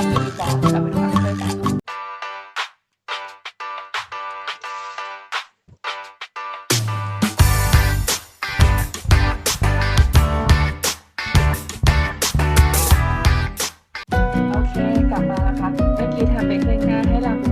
ันมีต่อเราไปดูกันโอเคกลับมาแล้วค่ะเมื่อกี้ทำไปครึ่งหน้าให้เราดู